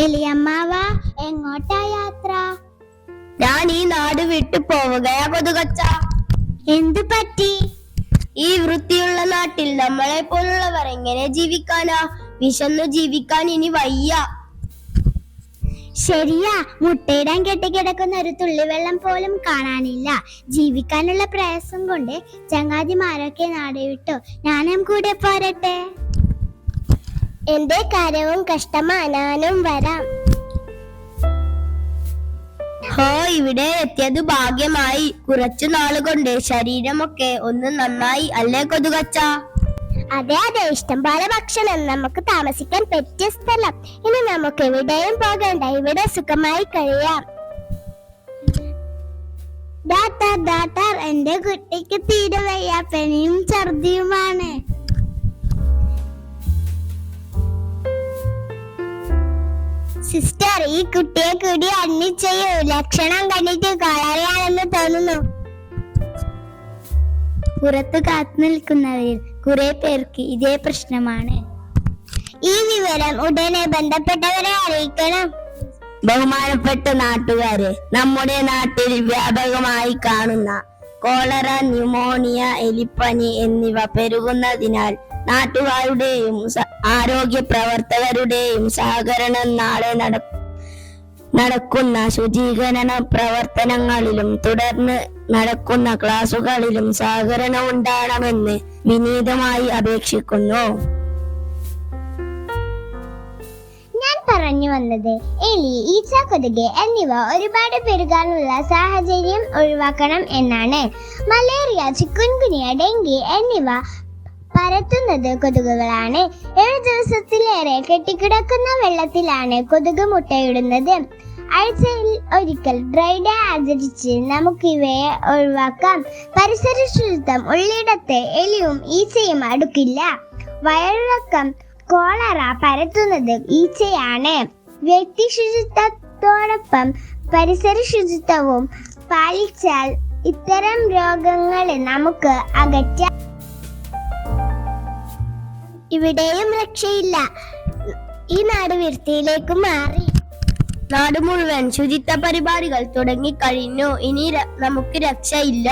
എലിയമ്മാവ എങ്ങോട്ടാ യാത്ര? ഞാൻ ഈ നാട് വിട്ടു പോവുകയാ കൊതുകച്ച. എന്തു പറ്റി? ഈ വൃത്തിയുള്ള നാട്ടിൽ നമ്മളെ പോലുള്ളവർ എങ്ങനെ ജീവിക്കാനാ? വിശന്നു ജീവിക്കാൻ ഇനി വയ്യ. ശരിയാ മുട്ടയിടാൻ കെട്ടിക്കിടക്കുന്ന ഒരു തുള്ളിവെള്ളം പോലും കാണാനില്ല. ജീവിക്കാനുള്ള പ്രയാസം കൊണ്ട് ചങ്ങാതിമാരൊക്കെ നാട് വിട്ടു. ഞാനും കൂടെ പോരട്ടെ? എന്റെ കാര്യവും കഷ്ടമാ ഞാനും വരാം. ഹോ ഇവിടെ എത്തിയത് ഭാഗ്യമായി. കുറച്ചു നാളുകൊണ്ട് ശരീരമൊക്കെ ഒന്ന് നന്നായി അല്ലേ കൊതുകച്ച? അതെ അതെ ഇഷ്ടം പോലെ ഭക്ഷണം. നമുക്ക് താമസിക്കാൻ പറ്റിയ സ്ഥലം. ഇനി നമുക്ക് എവിടെയും പോകണ്ട. ഇവിടെ സുഖമായി കഴിയാം. ഡാക്ടർ ഡാക്ടർ എന്റെ കുട്ടിക്ക് തീരെ വയ്യ പനിയും ഛർദിയുമാണ്. സിസ്റ്റർ ഈ കുട്ടിയെ കൂടി അഡ്മിറ്റ് ചെയ്യൂ ലക്ഷണം കണ്ടിട്ട് കളറിയാണെന്ന് തോന്നുന്നു. പുറത്ത് കാത്തു നിൽക്കുന്നവരിൽ കുറെ പേർക്ക് ഇതേ പ്രശ്നമാണ്. ഈ വിവരം ഉടനെ ബന്ധപ്പെട്ടവരെ അറിയിക്കണം. ബഹുമാനപ്പെട്ട നാട്ടുകാരെ നമ്മുടെ നാട്ടിൽ വ്യാപകമായി കാണുന്ന കോളറ ന്യൂമോണിയ എലിപ്പനി എന്നിവ പെരുകുന്നതിനാൽ നാട്ടുകാരുടെയും ആരോഗ്യ പ്രവർത്തകരുടെയും സഹകരണം നാളെ നട നടക്കുന്ന ശുചീകരണ പ്രവർത്തനങ്ങളിലും തുടർന്ന് നടക്കുന്ന ക്ലാസുകളിലും സഹകരണം ഉണ്ടാകണമെന്ന് വിനീതമായി അപേക്ഷിക്കുന്നു. പറഞ്ഞു വന്നത്. എലി ഈച്ച കൊതുക് എന്നിവ ഒരുപാട് പെരുകാനുള്ള സാഹചര്യം ഒഴിവാക്കണം എന്നാണ്. മലേറിയ ചിക്കുൻകുനിയ ഡെങ്കി എന്നിവ പരത്തുന്നത് കൊതുകുകളാണ്. ഏഴ് ദിവസത്തിലേറെ കെട്ടിക്കിടക്കുന്ന വെള്ളത്തിലാണ് കൊതുക് മുട്ടയിടുന്നത്. ആഴ്ചയിൽ ഒരിക്കൽ ഡ്രൈ ഡേ ആചരിച്ച് നമുക്ക് ഇവയെ ഒഴിവാക്കാം. പരിസര ശുചിത്വം ഉള്ളിടത്ത് എലിയും ഈച്ചയും അടുക്കില്ല. വയറിളക്കം കോളറ പരത്തുന്നത് ഈച്ചയാണ്. വ്യക്തി ശുചിത്വത്തോടൊപ്പം പരിസര ശുചിത്വവും പാലിച്ചാൽ ഇത്തരം രോഗങ്ങളെ നമുക്ക് അകറ്റാം ഇവിടെയും രക്ഷയില്ല. ഈ നാട് വൃത്തിയിലേക്ക് മാറി. നാട് മുഴുവൻ ശുചിത്വ പരിപാടികൾ തുടങ്ങിക്കഴിഞ്ഞു ഇനി നമുക്ക് രക്ഷയില്ല.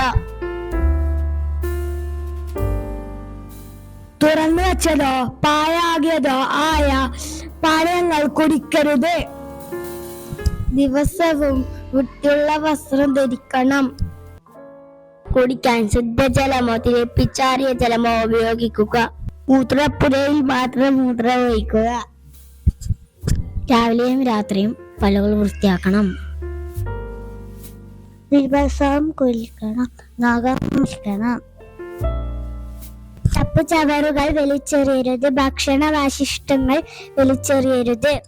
തുറന്നു വെച്ചതോ പാഴാകിയതോ ആയ പഴയങ്ങൾ കുടിക്കരുത്. ദിവസവും വൃത്തിയുള്ള വസ്ത്രം ധരിക്കണം. കുടിക്കാൻ ശുദ്ധജലമോ തിരപ്പിച്ചാറിയ ജലമോ ഉപയോഗിക്കുക. മൂത്രപ്പുരയിൽ മാത്രം മൂത്രം ഒഴിക്കുക. രാവിലെയും രാത്രിയും പല്ലുകൾ വൃത്തിയാക്കണം. ദിവസവും കുളിക്കണം നഖം മുറിക്കണം. ചപ്പു ചവറുകൾ വലിച്ചെറിയരുത് ഭക്ഷണവാശിഷ്ടങ്ങൾ വലിച്ചെറിയരുത്.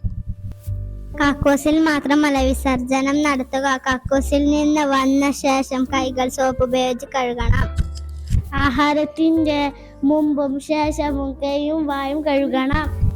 കക്കൂസിൽ മാത്രം മലവിസർജനം നടത്തുക. കക്കൂസിൽ നിന്ന് വന്ന ശേഷം കൈകൾ സോപ്പ് ഉപയോഗിച്ച് കഴുകണം. ആഹാരത്തിന്റെ മുമ്പും ശേഷവും കൈയും വായും കഴുകണം.